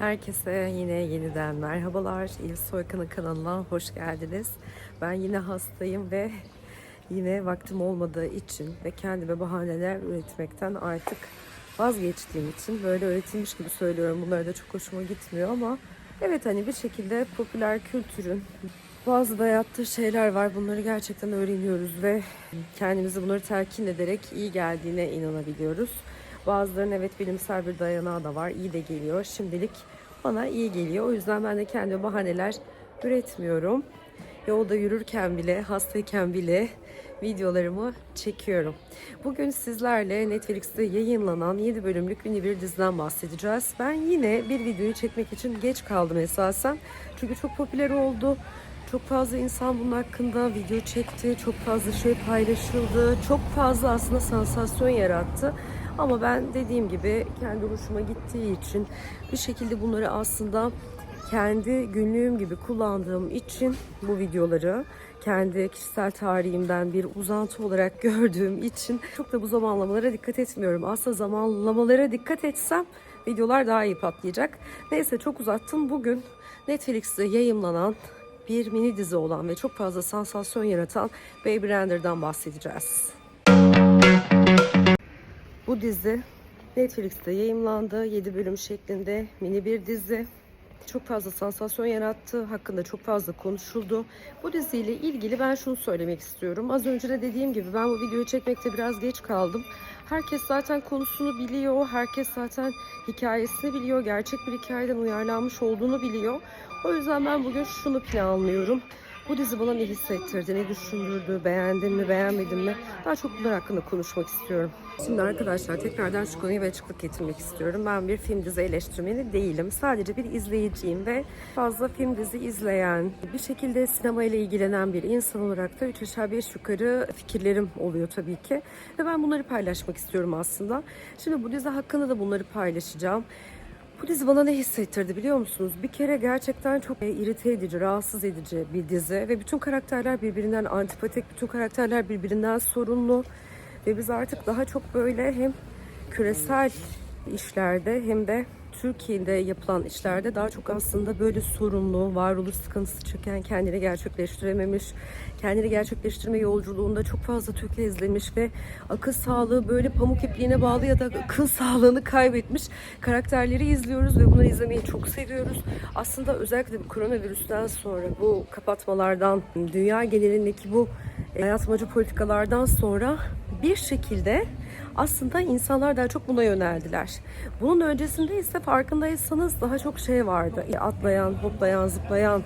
Herkese yine yeniden merhabalar. İl Soykan'ın kanalına hoş geldiniz. Ben yine hastayım ve yine vaktim olmadığı için ve kendime bahaneler üretmekten artık vazgeçtiğim için böyle öğretilmiş gibi söylüyorum. Bunlar da çok hoşuma gitmiyor ama evet hani bir şekilde popüler kültürün bazı dayattığı şeyler var. Bunları gerçekten öğreniyoruz ve kendimizi bunları telkin ederek iyi geldiğine inanabiliyoruz. Bazılarının evet bilimsel bir dayanağı da var. İyi de geliyor. Şimdilik bana iyi geliyor. O yüzden ben de kendi bahaneler üretmiyorum. Yolda yürürken bile, hastayken bile videolarımı çekiyorum. Bugün sizlerle Netflix'te yayınlanan 7 bölümlük ünlü bir diziden bahsedeceğiz. Ben yine bir videoyu çekmek için geç kaldım esasen. Çünkü çok popüler oldu. Çok fazla insan bunun hakkında video çekti. Çok fazla şey paylaşıldı. Çok fazla aslında sansasyon yarattı. Ama ben dediğim gibi kendi hoşuma gittiği için bir şekilde bunları aslında kendi günlüğüm gibi kullandığım için bu videoları kendi kişisel tarihimden bir uzantı olarak gördüğüm için çok da bu zamanlamalara dikkat etmiyorum. Aslında zamanlamalara dikkat etsem videolar daha iyi patlayacak. Neyse çok uzattım. Bugün Netflix'te yayınlanan bir mini dizi olan ve çok fazla sansasyon yaratan Baby Render'dan bahsedeceğiz. Bu dizi Netflix'te yayımlandı. 7 bölüm şeklinde mini bir dizi. Çok fazla sansasyon yarattı. Hakkında çok fazla konuşuldu. Bu diziyle ilgili ben şunu söylemek istiyorum. Az önce de dediğim gibi ben bu videoyu çekmekte biraz geç kaldım. Herkes zaten konusunu biliyor. Herkes zaten hikayesini biliyor. Gerçek bir hikayeden uyarlanmış olduğunu biliyor. O yüzden ben bugün şunu planlıyorum. Bu dizi bana ne hissettirdi, ne düşündürdü, beğendim mi, beğenmedim mi? Daha çok bunlar hakkında konuşmak istiyorum. Şimdi arkadaşlar tekrardan şu konuya bir açıklık getirmek istiyorum. Ben bir film dizi eleştirmeni değilim. Sadece bir izleyiciyim ve fazla film dizi izleyen, bir şekilde sinema ile ilgilenen bir insan olarak da üç aşağı beş yukarı fikirlerim oluyor tabii ki. Ve ben bunları paylaşmak istiyorum aslında. Şimdi bu dizi hakkında da bunları paylaşacağım. Bu dizi bana ne hissettirdi biliyor musunuz? Bir kere gerçekten çok e, irite edici, rahatsız edici bir dizi ve bütün karakterler birbirinden antipatik, bütün karakterler birbirinden sorunlu ve biz artık daha çok böyle hem küresel işlerde hem de Türkiye'de yapılan işlerde daha çok aslında böyle sorunlu, varoluş sıkıntısı çeken, kendini gerçekleştirememiş, kendini gerçekleştirme yolculuğunda çok fazla tökezlemiş ve akıl sağlığı böyle pamuk ipliğine bağlı ya da akıl sağlığını kaybetmiş karakterleri izliyoruz ve bunları izlemeyi çok seviyoruz. Aslında özellikle bu koronavirüsten sonra bu kapatmalardan, dünya genelindeki bu hayatmacı politikalardan sonra bir şekilde aslında insanlar daha çok buna yöneldiler. Bunun öncesinde ise farkındaysanız daha çok şey vardı. Atlayan, hoplayan, zıplayan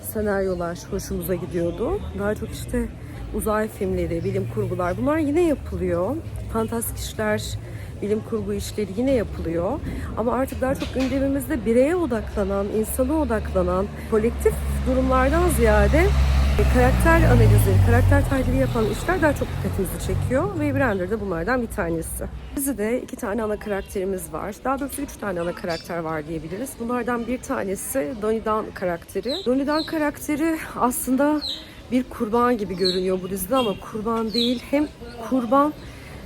senaryolar hoşumuza gidiyordu. Daha çok işte uzay filmleri, bilim kurgular bunlar yine yapılıyor. Fantastik işler, bilim kurgu işleri yine yapılıyor. Ama artık daha çok gündemimizde bireye odaklanan, insana odaklanan, kolektif durumlardan ziyade e, karakter analizi, karakter tahlili yapan işler daha çok dikkatimizi çekiyor ve Brender de bunlardan bir tanesi. Dizide iki tane ana karakterimiz var. Daha doğrusu üç tane ana karakter var diyebiliriz. Bunlardan bir tanesi Donnie Dan karakteri. Donnie Dan karakteri aslında bir kurban gibi görünüyor bu dizide ama kurban değil. Hem kurban,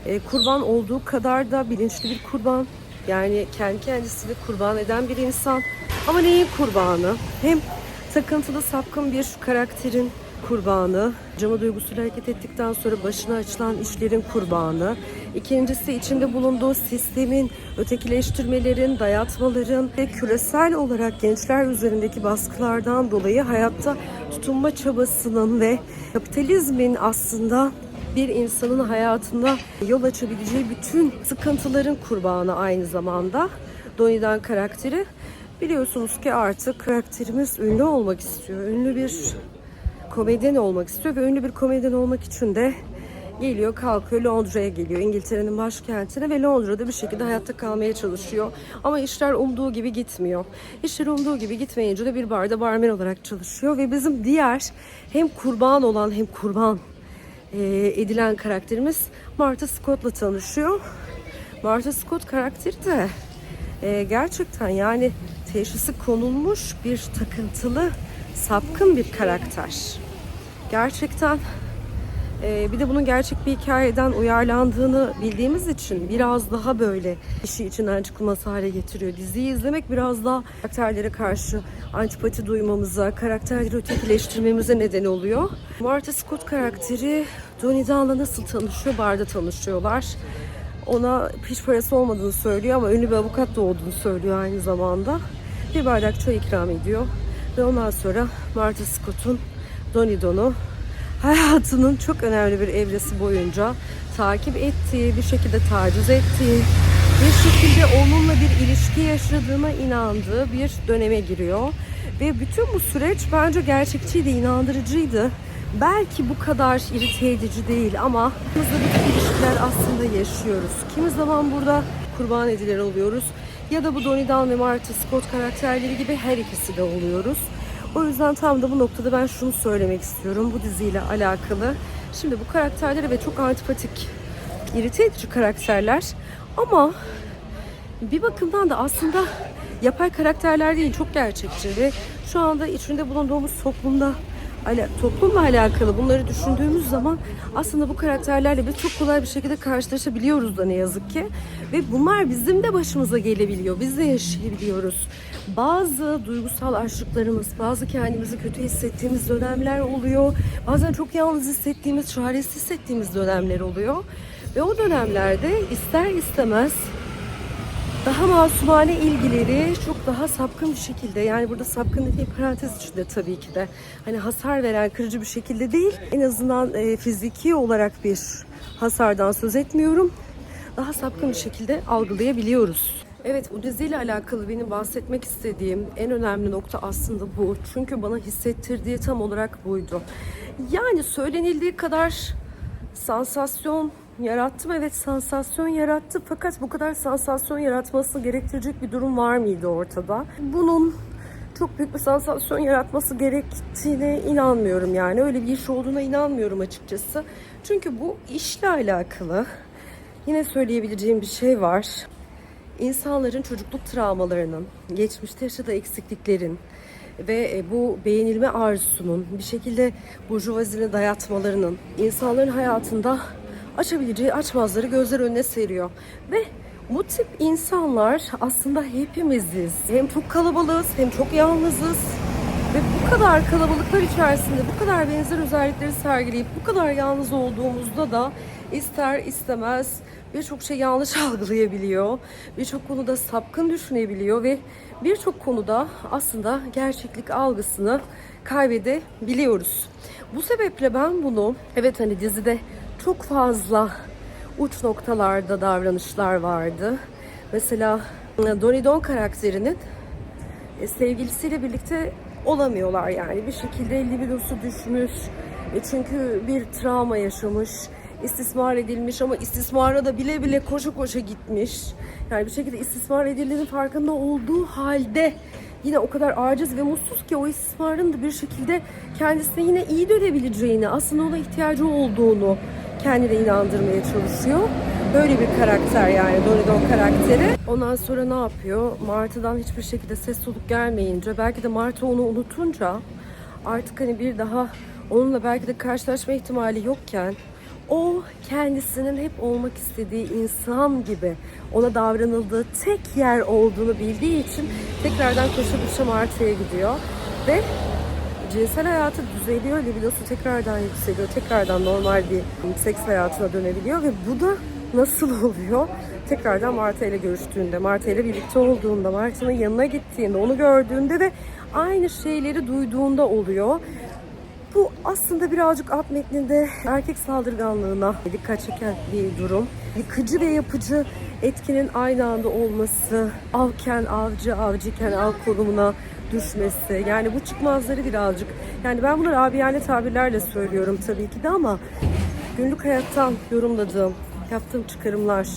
e, kurban olduğu kadar da bilinçli bir kurban. Yani kendi kendisini kurban eden bir insan. Ama neyin kurbanı? Hem takıntılı sapkın bir karakterin kurbanı, cama duygusuyla hareket ettikten sonra başına açılan işlerin kurbanı. İkincisi içinde bulunduğu sistemin, ötekileştirmelerin, dayatmaların ve küresel olarak gençler üzerindeki baskılardan dolayı hayatta tutunma çabasının ve kapitalizmin aslında bir insanın hayatında yol açabileceği bütün sıkıntıların kurbanı aynı zamanda. Donnie'den karakteri. Biliyorsunuz ki artık karakterimiz ünlü olmak istiyor. Ünlü bir komedyen olmak istiyor ve ünlü bir komedyen olmak için de geliyor kalkıyor Londra'ya geliyor İngiltere'nin başkentine ve Londra'da bir şekilde hayatta kalmaya çalışıyor. Ama işler umduğu gibi gitmiyor. İşler umduğu gibi gitmeyince de bir barda barmen olarak çalışıyor ve bizim diğer hem kurban olan hem kurban e, edilen karakterimiz Martha Scott'la tanışıyor. Martha Scott karakteri de e, gerçekten yani teşhisi konulmuş bir takıntılı sapkın bir karakter. Gerçekten Ee, bir de bunun gerçek bir hikayeden uyarlandığını bildiğimiz için biraz daha böyle işi içinden çıkılması hale getiriyor. Diziyi izlemek biraz daha karakterlere karşı antipati duymamıza, karakterleri ötekileştirmemize neden oluyor. Martha Scott karakteri Donnie Dun'la nasıl tanışıyor? Barda tanışıyorlar. Ona hiç parası olmadığını söylüyor ama ünlü bir avukat da olduğunu söylüyor aynı zamanda. Bir bardak çay ikram ediyor. Ve ondan sonra Martha Scott'un Donnie Don'u hayatının çok önemli bir evresi boyunca takip ettiği, bir şekilde taciz ettiği, bir şekilde onunla bir ilişki yaşadığına inandığı bir döneme giriyor. Ve bütün bu süreç bence gerçekçiydi, inandırıcıydı. Belki bu kadar irite edici değil ama biz de ilişkiler aslında yaşıyoruz. Kimi zaman burada kurban edilen oluyoruz ya da bu Donnie Dunn ve Martha Scott karakterleri gibi her ikisi de oluyoruz. O yüzden tam da bu noktada ben şunu söylemek istiyorum bu diziyle alakalı. Şimdi bu karakterleri ve çok antipatik, irite edici karakterler ama bir bakımdan da aslında yapay karakterler değil, çok gerçekçi ve şu anda içinde bulunduğumuz toplumda toplumla alakalı bunları düşündüğümüz zaman aslında bu karakterlerle biz çok kolay bir şekilde karşılaşabiliyoruz da ne yazık ki. Ve bunlar bizim de başımıza gelebiliyor. Biz de yaşayabiliyoruz. Bazı duygusal açlıklarımız, bazı kendimizi kötü hissettiğimiz dönemler oluyor. Bazen çok yalnız hissettiğimiz, çaresiz hissettiğimiz dönemler oluyor. Ve o dönemlerde ister istemez daha masumane ilgileri çok daha sapkın bir şekilde yani burada sapkın dediğim parantez içinde tabii ki de hani hasar veren kırıcı bir şekilde değil en azından e, fiziki olarak bir hasardan söz etmiyorum daha sapkın bir şekilde algılayabiliyoruz. Evet bu diziyle alakalı benim bahsetmek istediğim en önemli nokta aslında bu. Çünkü bana hissettirdiği tam olarak buydu. Yani söylenildiği kadar sansasyon yarattım. Evet sansasyon yarattı. Fakat bu kadar sansasyon yaratması gerektirecek bir durum var mıydı ortada? Bunun çok büyük bir sansasyon yaratması gerektiğine inanmıyorum yani. Öyle bir iş olduğuna inanmıyorum açıkçası. Çünkü bu işle alakalı yine söyleyebileceğim bir şey var. İnsanların çocukluk travmalarının, geçmişte yaşadığı eksikliklerin ve e, bu beğenilme arzusunun bir şekilde burjuvazine dayatmalarının insanların hayatında açabileceği açmazları gözler önüne seriyor. Ve bu tip insanlar aslında hepimiziz. Hem çok kalabalığız hem çok yalnızız. Ve bu kadar kalabalıklar içerisinde bu kadar benzer özellikleri sergileyip bu kadar yalnız olduğumuzda da ister istemez birçok şey yanlış algılayabiliyor. Birçok konuda sapkın düşünebiliyor ve birçok konuda aslında gerçeklik algısını kaybedebiliyoruz. Bu sebeple ben bunu evet hani dizide çok fazla uç noktalarda davranışlar vardı. Mesela Donnie Don karakterinin e, sevgilisiyle birlikte olamıyorlar yani. Bir şekilde libidosu düşmüş. E, çünkü bir travma yaşamış. istismar edilmiş ama istismara da bile bile koşa koşa gitmiş. Yani bir şekilde istismar edildiğinin farkında olduğu halde yine o kadar aciz ve mutsuz ki o istismarın da bir şekilde kendisine yine iyi dönebileceğini, aslında ona ihtiyacı olduğunu kendine inandırmaya çalışıyor. Böyle bir karakter yani Donnie karakteri. Ondan sonra ne yapıyor? Martı'dan hiçbir şekilde ses soluk gelmeyince belki de Martı onu unutunca artık hani bir daha onunla belki de karşılaşma ihtimali yokken o kendisinin hep olmak istediği insan gibi ona davranıldığı tek yer olduğunu bildiği için tekrardan koşa koşa Martı'ya gidiyor ve cinsel hayatı düzeliyor, libidosu tekrardan yükseliyor, tekrardan normal bir seks hayatına dönebiliyor ve bu da nasıl oluyor? Tekrardan Marta ile görüştüğünde, Marta ile birlikte olduğunda, Marta'nın yanına gittiğinde, onu gördüğünde ve aynı şeyleri duyduğunda oluyor. Bu aslında birazcık alt metninde erkek saldırganlığına dikkat çeken bir durum. Yıkıcı ve yapıcı etkinin aynı anda olması, avken avcı, avcıken av konumuna düşmesi. Yani bu çıkmazları birazcık. Yani ben bunları abiyane tabirlerle söylüyorum tabii ki de ama günlük hayattan yorumladığım, yaptığım çıkarımlar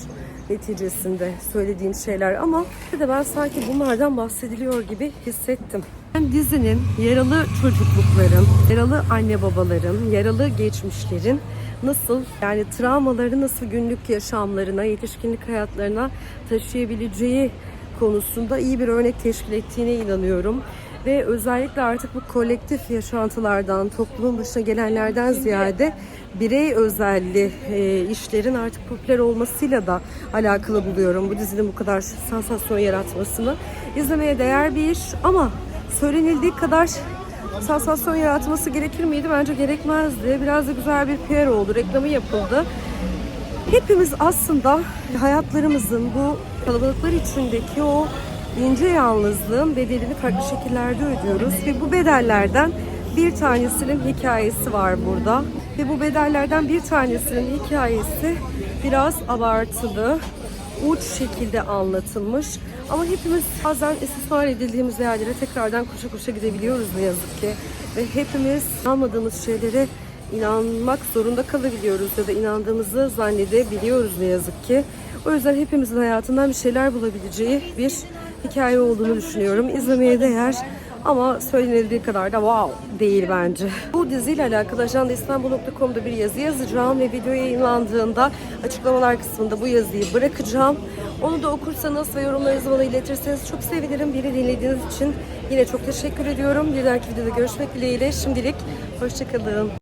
neticesinde söylediğim şeyler ama bir de ben sanki bunlardan bahsediliyor gibi hissettim. Ben dizinin yaralı çocuklukların, yaralı anne babaların, yaralı geçmişlerin nasıl yani travmaları nasıl günlük yaşamlarına, yetişkinlik hayatlarına taşıyabileceği konusunda iyi bir örnek teşkil ettiğine inanıyorum. Ve özellikle artık bu kolektif yaşantılardan, toplumun başına gelenlerden ziyade birey özelli e, işlerin artık popüler olmasıyla da alakalı buluyorum bu dizinin bu kadar sansasyon yaratmasını. İzlemeye değer bir iş ama söylenildiği kadar sansasyon yaratması gerekir miydi? Bence gerekmezdi. Biraz da güzel bir PR oldu, reklamı yapıldı. Hepimiz aslında hayatlarımızın bu kalabalıklar içindeki o ince yalnızlığın bedelini farklı şekillerde ödüyoruz ve bu bedellerden bir tanesinin hikayesi var burada ve bu bedellerden bir tanesinin hikayesi biraz abartılı, uç şekilde anlatılmış ama hepimiz bazen istismar edildiğimiz yerlere tekrardan koşa koşa gidebiliyoruz ne yazık ki ve hepimiz inanmadığımız şeylere inanmak zorunda kalabiliyoruz ya da inandığımızı zannedebiliyoruz ne yazık ki. O yüzden hepimizin hayatından bir şeyler bulabileceği bir hikaye olduğunu düşünüyorum. İzlemeye değer ama söylenildiği kadar da wow değil bence. Bu diziyle alakalı ajandaİstanbul.com'da bir yazı yazacağım ve video yayınlandığında açıklamalar kısmında bu yazıyı bırakacağım. Onu da okursanız ve yorumlarınızı bana iletirseniz çok sevinirim. Beni dinlediğiniz için yine çok teşekkür ediyorum. Bir dahaki videoda görüşmek dileğiyle. Şimdilik hoşçakalın.